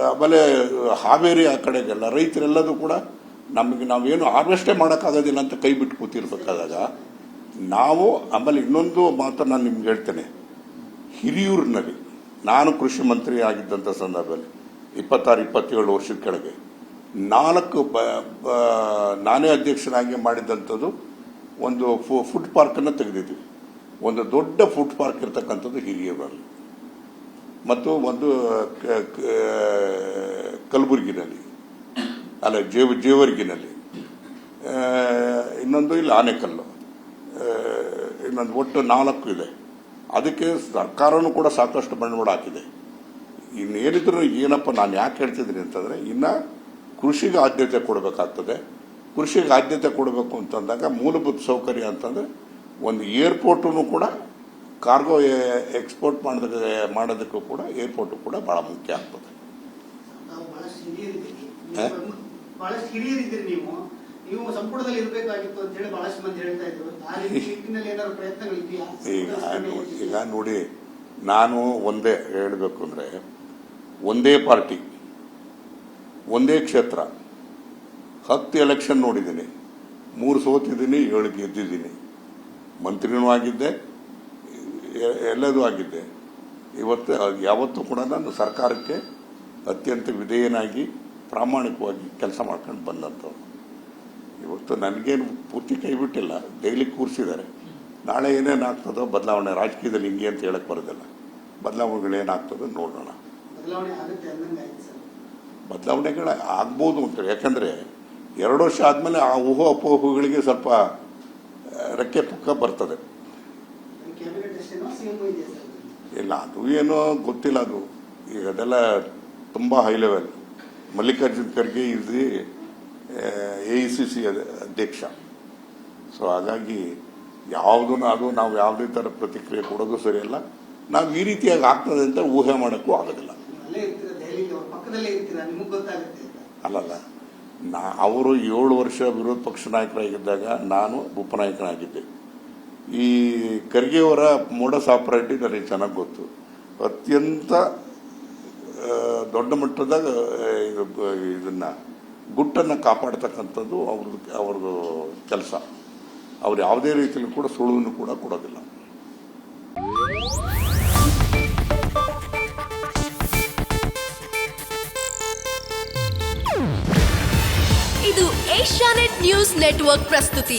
ಆಮೇಲೆ ಹಾವೇರಿ ಆ ಕಡೆಗೆಲ್ಲ ರೈತರೆಲ್ಲದೂ ಕೂಡ ನಮಗೆ ನಾವೇನು ಹಾರ್ವೆಸ್ಟೇ ಮಾಡೋಕ್ಕಾಗೋದಿಲ್ಲ ಅಂತ ಕೈ ಬಿಟ್ಟು ಕೂತಿರ್ಬೇಕಾದಾಗ ನಾವು ಆಮೇಲೆ ಇನ್ನೊಂದು ಮಾತು ನಾನು ನಿಮ್ಗೆ ಹೇಳ್ತೇನೆ. ಹಿರಿಯೂರಿನಲ್ಲಿ ನಾನು ಕೃಷಿ ಮಂತ್ರಿ ಆಗಿದ್ದಂಥ ಸಂದರ್ಭದಲ್ಲಿ ಇಪ್ಪತ್ತಾರು, ಇಪ್ಪತ್ತೇಳು ವರ್ಷದ ಕೆಳಗೆ ನಾಲ್ಕು ಬ, ನಾನೇ ಅಧ್ಯಕ್ಷನಾಗಿ ಮಾಡಿದಂಥದ್ದು ಒಂದು ಫು- ಫುಡ್ ಪಾರ್ಕನ್ನು ತೆಗೆದಿದ್ವಿ. ಒಂದು ದೊಡ್ಡ ಫುಡ್ ಪಾರ್ಕ್ ಇರ್ತಕ್ಕಂಥದ್ದು ಹಿರಿಯೂರಲ್ಲಿ. ಮತ್ತು ಒಂದು ಕಲಬುರಗಿನಲ್ಲಿ, ಅಲ್ಲ, ಜೇವ, ಜೇವರ್ಗಿನಲ್ಲಿ. ಇನ್ನೊಂದು ಇಲ್ಲಿ, ಆನೆಕಲ್ಲು. ಇನ್ನೊಂದು ಒಟ್ಟು ನಾಲ್ಕು ಇದೆ. ಅದಕ್ಕೆ ಸರ್ಕಾರನೂ ಕೂಡ ಸಾಕಷ್ಟು ಬಂಡವಾಳ ಹಾಕಿದೆ. ಇನ್ನೇನಿದ್ರು ಏನಪ್ಪ ನಾನು ಯಾಕೆ ಹೇಳ್ತಿದ್ದೀನಿ ಅಂತಂದರೆ, ಇನ್ನು ಕೃಷಿಗೆ ಆದ್ಯತೆ ಕೊಡಬೇಕಾಗ್ತದೆ. ಕೃಷಿಗೆ ಆದ್ಯತೆ ಕೊಡಬೇಕು ಅಂತಂದಾಗ ಮೂಲಭೂತ ಸೌಕರ್ಯ ಅಂತಂದರೆ, ಒಂದು ಏರ್ಪೋರ್ಟನ್ನು ಕೂಡ ಕಾರ್ಗೋ ಎಕ್ಸ್ಪೋರ್ಟ್ ಮಾಡೋದಕ್ಕೆ ಮಾಡೋದಕ್ಕೂ ಕೂಡ ಏರ್ಪೋರ್ಟು ಕೂಡ ಭಾಳ ಮುಖ್ಯ ಆಗ್ತದೆ. ಈಗ ಈಗ ನೋಡಿ ನಾನು ಒಂದೇ ಹೇಳಬೇಕು ಅಂದರೆ ಒಂದೇ ಪಾರ್ಟಿ ಒಂದೇ ಕ್ಷೇತ್ರ. ಹತ್ತು ಎಲೆಕ್ಷನ್ ನೋಡಿದ್ದೀನಿ. ಮೂರು ಸೋತಿದ್ದೀನಿ ಏಳು ಗೆದ್ದಿದ್ದೀನಿ. ಮಂತ್ರಿನೂ ಆಗಿದ್ದೆ ಎಲ್ಲದೂ ಆಗಿದೆ. ಇವತ್ತು ಯಾವತ್ತೂ ಕೂಡ ನಾನು ಸರ್ಕಾರಕ್ಕೆ ಅತ್ಯಂತ ವಿಧೇಯನಾಗಿ ಪ್ರಾಮಾಣಿಕವಾಗಿ ಕೆಲಸ ಮಾಡ್ಕೊಂಡು ಬಂದಂಥವ್ರು. ಇವತ್ತು ನನಗೇನು ಪೂರ್ತಿ ಕೈ ಬಿಟ್ಟಿಲ್ಲ. ಡೈಲಿ ಕೂರಿಸಿದ್ದಾರೆ. ನಾಳೆ ಏನೇನು ಆಗ್ತದೋ ಬದಲಾವಣೆ ರಾಜಕೀಯದಲ್ಲಿ ಹಿಂಗೆ ಅಂತ ಹೇಳಕ್ಕೆ ಬರೋದಿಲ್ಲ. ಬದಲಾವಣೆಗಳು ಏನಾಗ್ತದೋ ನೋಡೋಣ. ಬದಲಾವಣೆಗಳು ಆಗ್ಬೋದು ಅಂತೇಳಿ ಯಾಕಂದರೆ ಎರಡು ವರ್ಷ ಆದಮೇಲೆ ಆ ಊಹೋ ಅಪೋಹಗಳಿಗೆ ಸ್ವಲ್ಪ ರೆಕ್ಕೆ ಪುಕ್ಕ ಬರ್ತದೆ. ಇಲ್ಲ ಅದು ಏನೋ ಗೊತ್ತಿಲ್ಲ ಅದು. ಈಗ ಅದೆಲ್ಲ ತುಂಬ high level Mallikarjun Kharge is the A I C C ಅಧ್ಯಕ್ಷ. ಸೊ ಹಾಗಾಗಿ ಯಾವುದೂ ಅದು ನಾವು ಯಾವುದೇ ಥರ ಪ್ರತಿಕ್ರಿಯೆ ಕೊಡೋದು ಸರಿಯಲ್ಲ ನಾವು ಈ ರೀತಿಯಾಗಿ ಆಗ್ತದೆ ಅಂತ ಊಹೆ ಮಾಡೋಕ್ಕೂ ಆಗೋದಿಲ್ಲ. ಅಲ್ಲಲ್ಲ ನಾ ಅವರು ಏಳು ವರ್ಷ ವಿರೋಧ ಪಕ್ಷ ನಾಯಕರಾಗಿದ್ದಾಗ ನಾನು ಉಪನಾಯಕನಾಗಿದ್ದೆ ಈ ಖರ್ಗೆಯವರ ಮೋಡಸ್ ಆಪರೇಟಿ ನನಗೆ ಚೆನ್ನಾಗಿ ಗೊತ್ತು. ಅತ್ಯಂತ ದೊಡ್ಡ ಮಟ್ಟದ ಆ, ಇದು ಬ- ಇದನ್ನ ಗುಟ್ಟನ್ನು ಕಾಪಾಡ್ತಕ್ಕಂಥದ್ದು ಅವ್ರದ್ದು ಅವ್ರದ್ದು ಕೆಲಸ. ಅವ್ರು ಯಾವುದೇ ರೀತಿಯಲ್ಲಿ ಕೂಡ ಸುಳುವನ್ನು ಕೂಡ ಕೊಡೋದಿಲ್ಲ. ಇದು ಏಷ್ಯಾನೆಟ್ ನ್ಯೂಸ್ ನೆಟ್ವರ್ಕ್ ಪ್ರಸ್ತುತಿ.